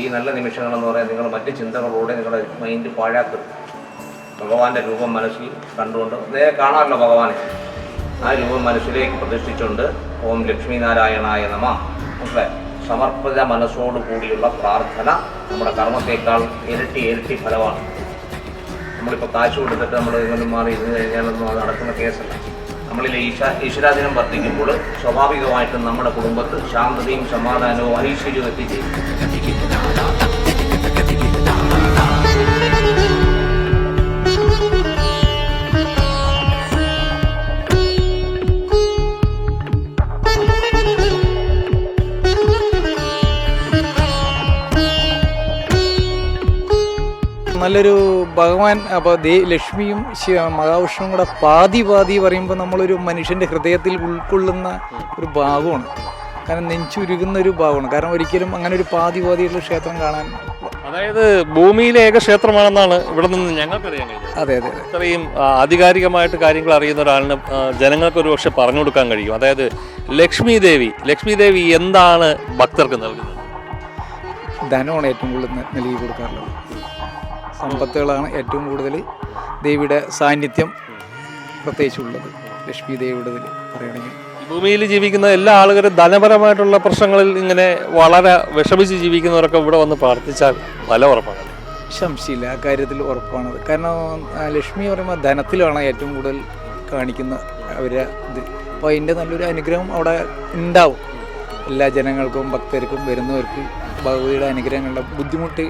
ഈ നല്ല നിമിഷങ്ങളെന്ന് പറയാൻ നിങ്ങൾ മറ്റ് ചിന്തകളോടെ നിങ്ങളുടെ മൈൻഡ് പാഴാക്കും. ഭഗവാന്റെ രൂപം മനസ്സിൽ കണ്ടുകൊണ്ട് നേരെ കാണാമല്ലോ ഭഗവാനെ. ആ രൂപം മനസ്സിലേക്ക് പ്രതിഷ്ഠിച്ചുകൊണ്ട് ഓം ലക്ഷ്മി നാരായണായ നമ സമർപ്പിത മനസ്സോടു കൂടിയുള്ള പ്രാർത്ഥന നമ്മുടെ കർമ്മത്തേക്കാൾ ഇരട്ടി ഇരട്ടി ഫലമാണ്. നമ്മളിപ്പോൾ കാശ് കൊടുത്തിട്ട് നമ്മൾ ഇങ്ങനെ മാറി ഇരുന്ന് കഴിഞ്ഞാലൊന്നും അത് നടക്കുന്ന കേസല്ല. നമ്മളിൽ ഈശ ഈശ്വരാധീനം വർദ്ധിക്കുമ്പോൾ സ്വാഭാവികമായിട്ടും നമ്മുടെ കുടുംബത്തിൽ ശാന്തതയും സമാധാനവും ഐശ്വര്യവും എത്തിച്ചേരും. നല്ലൊരു ഭഗവാൻ അപ്പോൾ ദേ ലക്ഷ്മിയും മഹാവിഷ്ണുവും കൂടെ പാതി പാതി പറയുമ്പോൾ നമ്മളൊരു മനുഷ്യന്റെ ഹൃദയത്തിൽ ഉൾക്കൊള്ളുന്ന ഒരു ഭാഗമാണ് കാരണം നെഞ്ചുരുകുന്ന ഒരു ഭാഗമാണ് കാരണം ഒരിക്കലും അങ്ങനെ ഒരു പാതി പാതിയുള്ള ക്ഷേത്രം കാണാൻ അതായത് ഭൂമിയിലെ ഏക ക്ഷേത്രമാണെന്നാണ് ഇവിടെ നിന്ന് ഞങ്ങൾക്കറിയാൻ അതെ അതെ അതെ. ഇത്രയും ആധികാരികമായിട്ട് കാര്യങ്ങൾ അറിയുന്ന ഒരാളിന് ജനങ്ങൾക്ക് ഒരു പക്ഷെ പറഞ്ഞു കൊടുക്കാൻ കഴിയും. അതായത് ലക്ഷ്മി ദേവി ലക്ഷ്മി ദേവി എന്താണ് ഭക്തർക്ക് നൽകുന്നത്? ധനമാണ് ഏറ്റവും കൂടുതൽ നൽകി കൊടുക്കാറുള്ളത്. സമ്പത്തുകളാണ് ഏറ്റവും കൂടുതൽ ദേവിയുടെ സാന്നിധ്യം പ്രത്യേകിച്ചുള്ളത്. ലക്ഷ്മി ദേവിയുടെ ഇതിൽ പറയുകയാണെങ്കിൽ. ഭൂമിയിൽ ജീവിക്കുന്ന എല്ലാ ആളുകളും ധനപരമായിട്ടുള്ള പ്രശ്നങ്ങളിൽ ഇങ്ങനെ വളരെ വിഷമിച്ച് ജീവിക്കുന്നവരൊക്കെ ഇവിടെ വന്ന് പ്രാർത്ഥിച്ചാൽ നല്ല ഉറപ്പാണ്. സംശയമില്ല ആ കാര്യത്തിൽ ഉറപ്പാണത് കാരണം ലക്ഷ്മി പറയുമ്പോൾ ധനത്തിലാണ് ഏറ്റവും കൂടുതൽ കാണിക്കുന്ന അവരെ ഇത്. അപ്പോൾ അതിന്റെ നല്ലൊരു അനുഗ്രഹം അവിടെ ഉണ്ടാവും. എല്ലാ ജനങ്ങൾക്കും ഭക്തർക്കും വരുന്നവർക്ക് ഭഗവതിയുടെ അനുഗ്രഹങ്ങളുടെ ബുദ്ധിമുട്ട്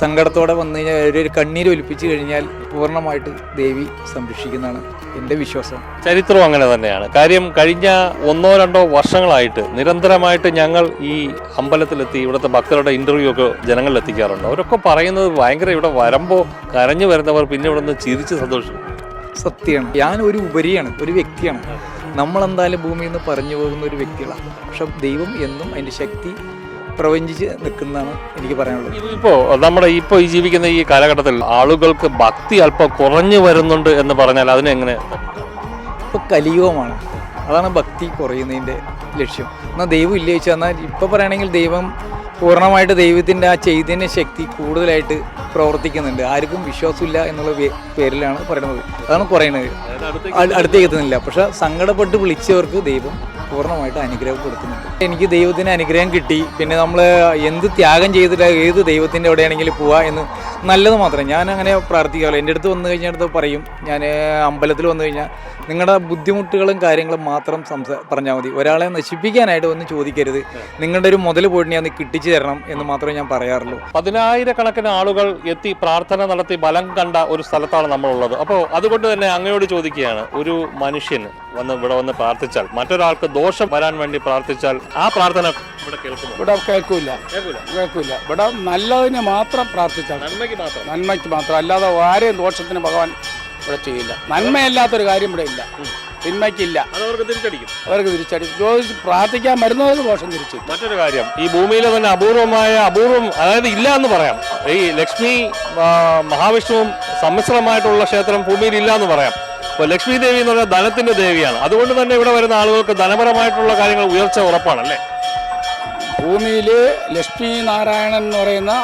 സങ്കടത്തോടെ വന്നു കഴിഞ്ഞാൽ ഒരു കണ്ണീര് ഒലിപ്പിച്ചു കഴിഞ്ഞാൽ പൂർണമായിട്ട് ദേവി സംരക്ഷിക്കുന്നതാണ് എന്റെ വിശ്വാസം. ചരിത്രം അങ്ങനെ തന്നെയാണ്. കാര്യം കഴിഞ്ഞ ഒന്നോ രണ്ടോ വർഷങ്ങളായിട്ട് നിരന്തരമായിട്ട് ഞങ്ങൾ ഈ അമ്പലത്തിലെത്തി ഇവിടുത്തെ ഭക്തരുടെ ഇന്റർവ്യൂ ഒക്കെ ജനങ്ങളിൽ എത്തിക്കാറുണ്ട് അവരൊക്കെ പറയുന്നത് ഭയങ്കര ഇവിടെ വരുമ്പോൾ കരഞ്ഞു വരുന്നവർ പിന്നെ ഇവിടെ നിന്ന് ചിരിച്ച് സന്തോഷം സത്യമാണ്. ഞാൻ ഒരു ഉപരിയാണ് ഒരു വ്യക്തിയാണ്. നമ്മളെന്തായാലും ഭൂമിയിൽ നിന്ന് പറഞ്ഞു പോകുന്ന ഒരു വ്യക്തികളാണ്. പക്ഷെ ദൈവം എന്നും അതിന്റെ ശക്തി പ്രവഞ്ചിച്ച് നിൽക്കുന്നതാണ് എനിക്ക് പറയാനുള്ളത്. ഇപ്പോൾ നമ്മുടെ ഇപ്പോൾ ഈ ജീവിക്കുന്ന ഈ കാലഘട്ടത്തിൽ ആളുകൾക്ക് ഭക്തി അല്പം കുറഞ്ഞു വരുന്നുണ്ട് എന്ന് പറഞ്ഞാൽ അതിനെങ്ങനെ? ഇപ്പോൾ കലിയുഗമാണ്. അതാണ് ഭക്തി കുറയുന്നതിന്റെ ലക്ഷ്യം. എന്നാൽ ദൈവം ഇല്ല ചോദിച്ചാൽ എന്നാൽ ഇപ്പോൾ പറയുകയാണെങ്കിൽ ദൈവം പൂർണമായിട്ട് ദൈവത്തിന്റെ ആ ചൈതന്യ ശക്തി കൂടുതലായിട്ട് പ്രവർത്തിക്കുന്നുണ്ട്. ആർക്കും വിശ്വാസമില്ല എന്നുള്ള പേരിലാണ് പറയുന്നത്. അതാണ് കുറയുന്നത് അ- അടുത്തേക്ക് എത്തുന്നില്ല പക്ഷെ സങ്കടപ്പെട്ട് വിളിച്ചവർക്ക് ദൈവം പൂർണമായിട്ട് അനുഗ്രഹം കൊടുക്കുന്നുണ്ട് എനിക്ക് ദൈവത്തിന് അനുഗ്രഹം കിട്ടി. പിന്നെ നമ്മൾ എന്ത് ത്യാഗം ചെയ്തിട്ട് ഏത് ദൈവത്തിന്റെ എവിടെയാണെങ്കിലും പോവാ എന്ന് നല്ലത് മാത്രം. ഞാൻ അങ്ങനെ പ്രാർത്ഥിക്കാമല്ലോ എന്റെ അടുത്ത് വന്നു കഴിഞ്ഞാൽ അടുത്ത് പറയും. ഞാൻ അമ്പലത്തിൽ വന്നു കഴിഞ്ഞാൽ നിങ്ങളുടെ ബുദ്ധിമുട്ടുകളും കാര്യങ്ങളും മാത്രം സംസാ പറഞ്ഞാൽ മതി. ഒരാളെ നശിപ്പിക്കാനായിട്ട് ഒന്നും ചോദിക്കരുത്. നിങ്ങളുടെ ഒരു മുതൽ പോയിട്ട് ഞാൻ കിട്ടിച്ചു തരണം എന്ന് മാത്രമേ ഞാൻ പറയാറുള്ളൂ. പതിനായിരക്കണക്കിന് ആളുകൾ എത്തി പ്രാർത്ഥന നടത്തി ബലം കണ്ട ഒരു സ്ഥലത്താണ് നമ്മളുള്ളത്. അപ്പോൾ അതുകൊണ്ട് തന്നെ അങ്ങയോട് ചോദിക്കുകയാണ് ഒരു മനുഷ്യൻ വന്ന് ഇവിടെ വന്ന് പ്രാർത്ഥിച്ചാൽ മറ്റൊരാൾക്ക് ദോഷം വരാൻ വേണ്ടി പ്രാർത്ഥിച്ചാൽ ആ പ്രാർത്ഥന ഇവിടെ ഇവിടെ കേൾക്കൂല. കേൾക്കൂല. ഇവിടെ നല്ലതിന് മാത്രം പ്രാർത്ഥിച്ചാൽ നന്മയ്ക്ക് മാത്രം. നന്മയ്ക്ക് മാത്രം. അല്ലാതെ ആരെയും ദോഷത്തിന് ഭഗവാൻ ഇവിടെ ചെയ്യില്ല. നന്മയല്ലാത്തൊരു കാര്യം ഇവിടെ ഇല്ല. തിന്മയ്ക്കില്ല. അതവർക്ക് അവർക്ക് തിരിച്ചടിക്കും. അവർക്ക് തിരിച്ചടി ചോദിച്ച് പ്രാർത്ഥിക്കാൻ വരുന്നവർക്ക് ദോഷം തിരിച്ചു മറ്റൊരു കാര്യം ഈ ഭൂമിയിലെ തന്നെ അപൂർവമായ അപൂർവം അതായത് ഇല്ല എന്ന് പറയാം. ഈ ലക്ഷ്മി മഹാവിഷ്ണുവും സമ്മിശ്രമായിട്ടുള്ള ക്ഷേത്രം ഭൂമിയിൽ ഇല്ല എന്ന് പറയാം. അപ്പോൾ ലക്ഷ്മി ദേവി എന്ന് പറഞ്ഞാൽ ധനത്തിന്റെ ദേവിയാണ്. അതുകൊണ്ട് തന്നെ ഇവിടെ വരുന്ന ആളുകൾക്ക് ധനപരമായിട്ടുള്ള കാര്യങ്ങൾ ഉയർച്ച ഉറപ്പാണല്ലേ? ഭൂമിയിൽ ലക്ഷ്മി നാരായണൻ എന്ന് പറയുന്ന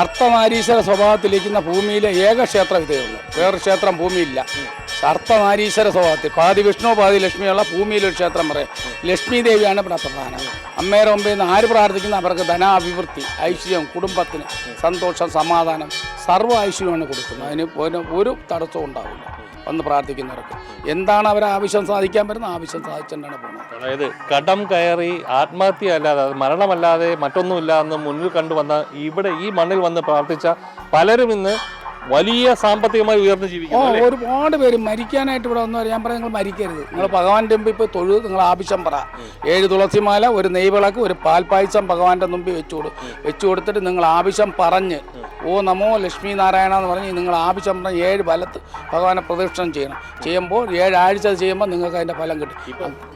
അർത്ഥനാരീശ്വര സ്വഭാവത്തിലിരിക്കുന്ന ഭൂമിയിലെ ഏക ക്ഷേത്രം ഇതേ ഉള്ളൂ. വേറൊരു ക്ഷേത്രം ഭൂമിയില്ല. അർത്ഥനാരീശ്വര സ്വഭാവത്തിൽ. പാതി വിഷ്ണു പാതി ലക്ഷ്മിയുള്ള ഭൂമിയിലൊരു ക്ഷേത്രം പറയും. ലക്ഷ്മി ദേവിയാണ് പ്രധാനം. അമ്മയുടെ മുമ്പിൽ നിന്ന് ആര് പ്രാർത്ഥിക്കുന്ന? അവർക്ക് ധനാഭിവൃദ്ധി ഐശ്വര്യം കുടുംബത്തിന് സന്തോഷം സമാധാനം സർവ ഐശ്വര്യമാണ് കൊടുക്കുന്നത്. അതിന് ഒരു- ഒരു തടസ്സവും ഉണ്ടാവില്ല. വന്ന് പ്രാർത്ഥിക്കുന്നവർക്ക്. എന്താണ് അവരെ ആവശ്യം സാധിക്കാൻ പറ്റുന്ന ആവശ്യം സാധിച്ചിട്ടാണ് പോകുന്നത്. അതായത് കടം കയറി ആത്മഹത്യ അല്ലാതെ മരണമല്ലാതെ മറ്റൊന്നുമില്ല എന്ന് മുന്നിൽ കണ്ടുവന്ന ഇവിടെ ഈ മണ്ണിൽ വന്ന് പ്രാർത്ഥിച്ച പലരും ഇന്ന് വലിയ സാമ്പത്തികമായി ഉയർന്നു ജീവിക്കുന്നു ഓ ഒരുപാട് പേര് മരിക്കാനായിട്ട് ഇവിടെ വന്നു ഞാൻ പറയാം നിങ്ങൾ മരിക്കരുത്. നിങ്ങൾ ഭഗവാന്റെ മുമ്പ് ഇപ്പോൾ തൊഴു നിങ്ങൾ ആവശ്യം പറ. ഏഴ് തുളസിമാല ഒരു നെയ്വിളക്ക് ഒരു പാൽപ്പായസം ഭഗവാന്റെ മുമ്പിൽ വെച്ചു കൊടു. വെച്ചു കൊടുത്തിട്ട് നിങ്ങൾ ആവശ്യം പറഞ്ഞ് ഓ നമോ ലക്ഷ്മി നാരായണ എന്ന് പറഞ്ഞ് നിങ്ങൾ ആവശ്യം പറഞ്ഞ് ഏഴ് ഫലത്ത് ഭഗവാനെ പ്രദക്ഷിണം ചെയ്യണം. ചെയ്യുമ്പോൾ ഏഴാഴ്ച അത് ചെയ്യുമ്പോൾ നിങ്ങൾക്ക് അതിന്റെ ഫലം കിട്ടും.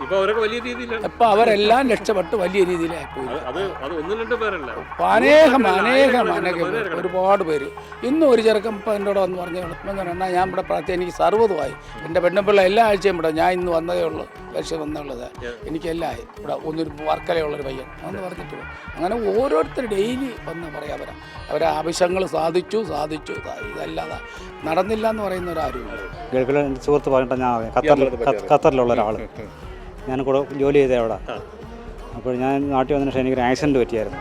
ഇപ്പൊ വലിയ ഇപ്പം അവരെല്ലാം രക്ഷപ്പെട്ട് വലിയ രീതിയിലായി പോയി. അത് അത് അത് ഒന്നും പേരല്ല. അനേകം അനേകം അനേകം ഒരുപാട് പേര്. ഇന്നും ഒരു ചെറുക്കം ഇപ്പം എന്നോട് വന്ന് പറഞ്ഞു എളുപ്പം എന്നാൽ ഞാൻ ഇവിടെ പ്രാർത്ഥന എനിക്ക് സർവതുമായി. എന്റെ പെണ്ണുപിള്ള എല്ലാ ആഴ്ചയും ഇവിടെ ഞാൻ ഇന്ന് വന്നതേ ഉള്ളൂ. ലക്ഷ്യം വന്നുള്ളത് എനിക്കെല്ലാം ആയി. ഇവിടെ ഒന്നൊരു വർക്കലയുള്ളൊരു പയ്യൻ. എന്ന് പറഞ്ഞിട്ട് അങ്ങനെ ഓരോരുത്തർ ഡെയിലി വന്ന് പറയാം. അവരാ അവരെ ആവശ്യങ്ങൾ സാധിച്ചു സാധിച്ചു. ഇതല്ലാതെ നടന്നില്ല എന്ന് പറയുന്ന ഗൾഫിലെ എന്റെ സുഹൃത്ത് പറഞ്ഞിട്ട് ഞാൻ. ഖത്തറിൽ ഖത്തറിലുള്ള ഒരാൾ ഞാൻ കൂടെ ജോലി ചെയ്തേ അവിടെ. അപ്പോൾ ഞാൻ നാട്ടിൽ വന്നതിന് ശേഷം എനിക്കൊരു ആക്സിഡന്റ് പറ്റിയായിരുന്നു.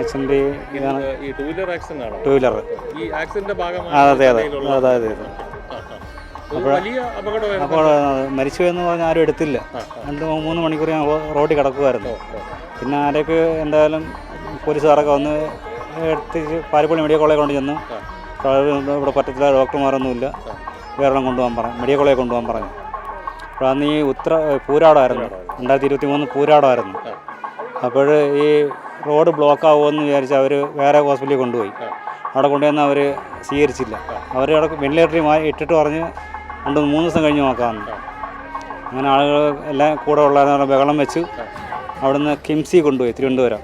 ആക്സിഡന്റ് ഇതാണ്. ഈ ടൂ വീലർ ആക്സിഡന്റ് ആണോ? ടൂ വീലർ ഈ ആക്സിഡന്റിന്റെ ഭാഗമായി അതെ അതെ. അപ്പോൾ മരിച്ചു എന്ന് പറഞ്ഞാൽ ആരും എടുത്തില്ല. രണ്ട് മൂന്ന് മണിക്കൂർ ഞാൻ റോഡിൽ കിടക്കുമായിരുന്നു പിന്നെ ആരൊക്കെ എന്തായാലും പോലീസുകാരൊക്കെ വന്ന് എടുത്തിച്ച് പാലപ്പള്ളി മെഡിക്കൽ കോളേജ് കൊണ്ട് ചെന്നു. ഇവിടെ പറ്റത്തില്ല ഡോക്ടർമാരൊന്നുമില്ല. വേറെ കൊണ്ടുപോകാൻ പറഞ്ഞു മെഡിക്കൽ കോളേജ് കൊണ്ടുപോകാൻ പറഞ്ഞു. അപ്പോൾ അന്ന് ഈ ഉത്തര പൂരാടമായിരുന്നു. രണ്ടായിരത്തി ഇരുപത്തി മൂന്ന് പൂരാടമായിരുന്നു അപ്പോൾ ഈ റോഡ് ബ്ലോക്ക് ആവുമെന്ന് വിചാരിച്ച് അവർ വേറെ ഹോസ്പിറ്റലിൽ കൊണ്ടുപോയി. അവിടെ കൊണ്ടുവന്ന് അവർ സ്വീകരിച്ചില്ല. അവർ അവിടെ വെന്റിലേറ്ററിൽ മാറി ഇട്ടിട്ട് പറഞ്ഞ് രണ്ട് മൂന്ന് ദിവസം കഴിഞ്ഞ് നോക്കാമെന്ന്. അങ്ങനെ ആളുകൾ എല്ലാം കൂടെ ഉള്ളവരെ ബഹളം വെച്ച് അവിടുന്ന് കിംസി കൊണ്ടുപോയി തിരുവനന്തപുരം.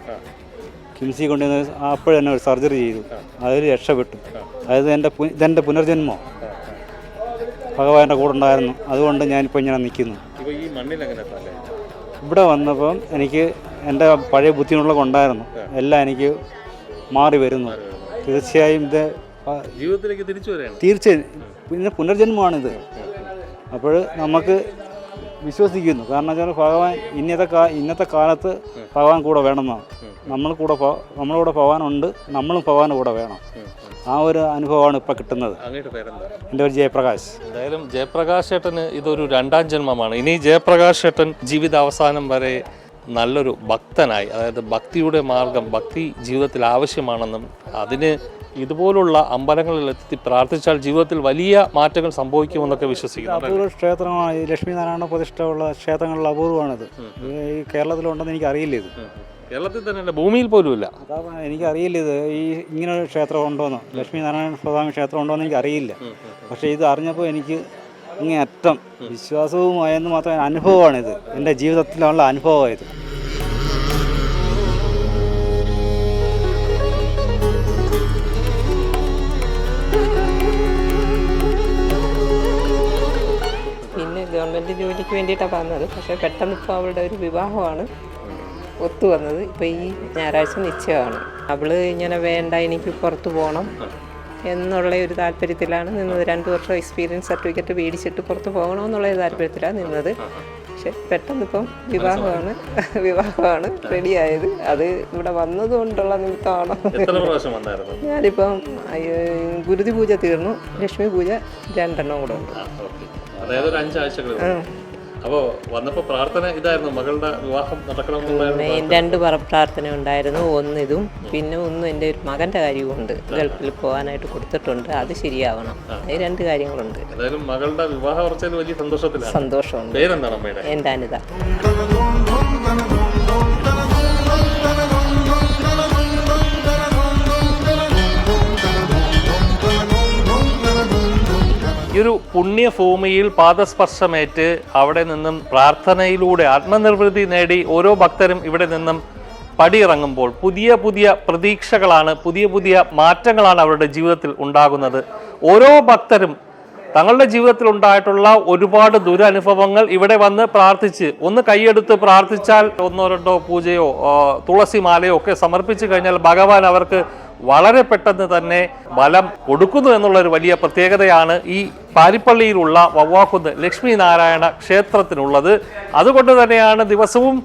കിംസി കൊണ്ടുവന്ന് അപ്പോഴും തന്നെ ഒരു സർജറി ചെയ്തു. അതിൽ രക്ഷപ്പെട്ടു. അതായത് എന്റെ ഇതെന്റെ പുനർജന്മോ? ഭഗവാന്റെ കൂടെ ഉണ്ടായിരുന്നു. അതുകൊണ്ട് ഞാനിപ്പോൾ ഇങ്ങനെ നിൽക്കുന്നു. ഇവിടെ വന്നപ്പം എനിക്ക് എന്റെ പഴയ ബുദ്ധിമുട്ടുകളൊക്കെ കൊണ്ടായിരുന്നു എല്ലാം എനിക്ക് മാറി വരുന്നു. തീർച്ചയായും ഇത് ജീവിതത്തിലേക്ക് തിരിച്ചു വരികയാണ്. തീർച്ചയായും. പിന്നെ പുനർജന്മമാണിത്. അപ്പോൾ നമുക്ക് വിശ്വസിക്കുന്നു. കാരണം വെച്ചാൽ ഭഗവാൻ ഇന്നത്തെ കാ ഇന്നത്തെ കാലത്ത് ഭഗവാൻ കൂടെ വേണമെന്നാണ് നമ്മൾ കൂടെ നമ്മളുടെ ഭഗവാനുണ്ട് നമ്മളും ഭഗവാൻ കൂടെ വേണം. ആ ഒരു അനുഭവമാണ് ഇപ്പോൾ കിട്ടുന്നത്. എന്റെ എന്റെ ഒരു ജയപ്രകാശ്. എന്തായാലും ജയപ്രകാശ് ഏട്ടന് ഇതൊരു രണ്ടാം ജന്മമാണ്. ഇനി ജയപ്രകാശ് ഏട്ടൻ ജീവിതാവസാനം വരെ നല്ലൊരു ഭക്തനായി അതായത് ഭക്തിയുടെ മാർഗം ഭക്തി ജീവിതത്തിൽ ആവശ്യമാണെന്നും അതിന് ഇതുപോലുള്ള അമ്പലങ്ങളിൽ എത്തി പ്രാർത്ഥിച്ചാൽ ജീവിതത്തിൽ വലിയ മാറ്റങ്ങൾ സംഭവിക്കുമെന്നൊക്കെ വിശ്വസിക്കുന്നു. അപൂർവ ക്ഷേത്രമാണ്. ലക്ഷ്മി നാരായണ പ്രതിഷ്ഠയുള്ള ക്ഷേത്രങ്ങളിൽ അപൂർവമാണിത് ഈ കേരളത്തിലുണ്ടെന്ന് എനിക്കറിയില്ല ഇത്. കേരളത്തിൽ തന്നെ അല്ല, ഭൂമിയിൽ പോലും ഇല്ല. എനിക്കറിയില്ല ഇത്. ഈ ഇങ്ങനെ ഒരു ക്ഷേത്രം ഉണ്ടോയെന്ന് ലക്ഷ്മി നാരായണ സ്വാമി ക്ഷേത്രം ഉണ്ടോയെന്ന് എനിക്കറിയില്ല. പക്ഷെ ഇത് അറിഞ്ഞപ്പോൾ എനിക്ക് ഇങ്ങനെ അറ്റം വിശ്വാസവുമായെന്ന് മാത്രം അനുഭവമാണിത്. എന്റെ ജീവിതത്തിലുള്ള അനുഭവമായത്. പിന്നെ ഗവൺമെന്റ് ജോലിക്ക് വേണ്ടിയിട്ടാണ് പറഞ്ഞത്. പക്ഷേ പെട്ടെന്ന് ഇപ്പോൾ അവളുടെ ഒരു വിവാഹമാണ്. ഒത്തു വന്നത് ഇപ്പോൾ ഈ ഞായറാഴ്ച നിശ്ചയമാണ്. അവൾ ഇങ്ങനെ വേണ്ട എനിക്ക് പുറത്ത് പോകണം എന്നുള്ള ഒരു താല്പര്യത്തിലാണ് നിന്നത്. രണ്ട് വർഷം എക്സ്പീരിയൻസ് സർട്ടിഫിക്കറ്റ് മേടിച്ചിട്ട് പുറത്ത് പോകണമെന്നുള്ള ഒരു താല്പര്യത്തിലാണ് നിന്നത്. പക്ഷെ പെട്ടെന്ന് ഇപ്പം വിവാഹമാണ് വിവാഹമാണ് റെഡിയായത്. അത് ഇവിടെ വന്നതുകൊണ്ടുള്ള നിമിത്തമാണോ. ഞാനിപ്പം ഗുരുതി പൂജ തീർന്നു. ലക്ഷ്മി പൂജ രണ്ടെണ്ണം കൂടെ ഉണ്ട്. അപ്പോൾ വന്നപ്പോൾ പ്രാർത്ഥന ഇതായിരുന്നു മകളുടെ വിവാഹം നടക്കണമെന്നുള്ളതായിരുന്നു മെയിൻ രണ്ട് പ്രാർത്ഥന ഉണ്ടായിരുന്നു ഒന്ന് ഇതും പിന്നെ ഒന്നും എന്റെ ഒരു മകന്റെ കാര്യമുണ്ട് ഗൾഫിൽ പോകാനായിട്ട് കൊടുത്തിട്ടുണ്ട് അത് ശരിയാവണം. ഈ രണ്ട് കാര്യങ്ങളുണ്ട്. എന്തായാലും മകളുടെ വിവാഹം വലിയ സന്തോഷത്തിലാണ്. സന്തോഷമുണ്ട്. പേരെന്താണ് അമ്മയുടെ? എന്റെ അനിത. ഒരു പുണ്യഭൂമിയിൽ പാദസ്പർശമേറ്റ് അവിടെ നിന്നും പ്രാർത്ഥനയിലൂടെ ആത്മനിർവൃതി നേടി ഓരോ ഭക്തരും ഇവിടെ നിന്നും പടിയിറങ്ങുമ്പോൾ പുതിയ പുതിയ പ്രതീക്ഷകളാണ് പുതിയ പുതിയ മാറ്റങ്ങളാണ് അവരുടെ ജീവിതത്തിൽ ഉണ്ടാകുന്നത്. ഓരോ ഭക്തരും തങ്ങളുടെ ജീവിതത്തിൽ ഉണ്ടായിട്ടുള്ള ഒരുപാട് ദുരനുഭവങ്ങൾ ഇവിടെ വന്ന് പ്രാർത്ഥിച്ച് ഒന്ന് കൈയെടുത്ത് പ്രാർത്ഥിച്ചാൽ ഒന്നോ രണ്ടോ പൂജയോ തുളസി മാലയോ ഒക്കെ സമർപ്പിച്ചു കഴിഞ്ഞാൽ ഭഗവാൻ അവർക്ക് വളരെ പെട്ടെന്ന് തന്നെ ബലം കൊടുക്കുന്നു എന്നുള്ള ഒരു വലിയ പ്രത്യേകതയാണ് ഈ പാരിപ്പള്ളിയിലുള്ള വവ്വാക്കുന്ന് ലക്ഷ്മി നാരായണ ക്ഷേത്രത്തിനുള്ളത്. അതുകൊണ്ട് തന്നെയാണ് ദിവസവും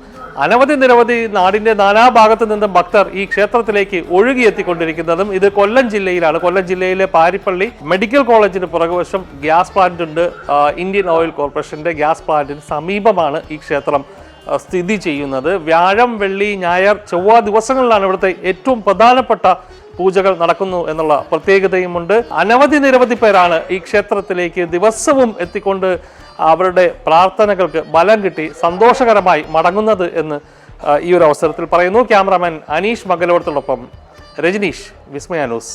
അനവധി നിരവധി നാടിന്റെ നാനാഭാഗത്തു നിന്നും ഭക്തർ ഈ ക്ഷേത്രത്തിലേക്ക് ഒഴുകിയെത്തിക്കൊണ്ടിരിക്കുന്നതും ഇത് കൊല്ലം ജില്ലയിലാണ്. കൊല്ലം ജില്ലയിലെ പാരിപ്പള്ളി മെഡിക്കൽ കോളേജിന് പുറകുവശം ഗ്യാസ് പ്ലാന്റ് ഉണ്ട്. ഇന്ത്യൻ ഓയിൽ കോർപ്പറേഷന്റെ ഗ്യാസ് പ്ലാന്റിന് സമീപമാണ് ഈ ക്ഷേത്രം സ്ഥിതി ചെയ്യുന്നത്. വ്യാഴം വെള്ളി ഞായർ ചൊവ്വ ദിവസങ്ങളിലാണ് ഇവിടുത്തെ ഏറ്റവും പ്രധാനപ്പെട്ട പൂജകൾ നടക്കുന്നു എന്നുള്ള പ്രത്യേകതയുമുണ്ട്. അനവധി നിരവധി പേരാണ് ഈ ക്ഷേത്രത്തിലേക്ക് ദിവസവും എത്തിക്കൊണ്ട് അവരുടെ പ്രാർത്ഥനകൾക്ക് ബലം കിട്ടി സന്തോഷകരമായി മടങ്ങുന്നത് എന്ന് ഈ ഒരു അവസരത്തിൽ പറയുന്നു. ക്യാമറാമാൻ അനീഷ് മംഗലോടത്തോടൊപ്പം രജനീഷ് വിസ്മയാനൂസ്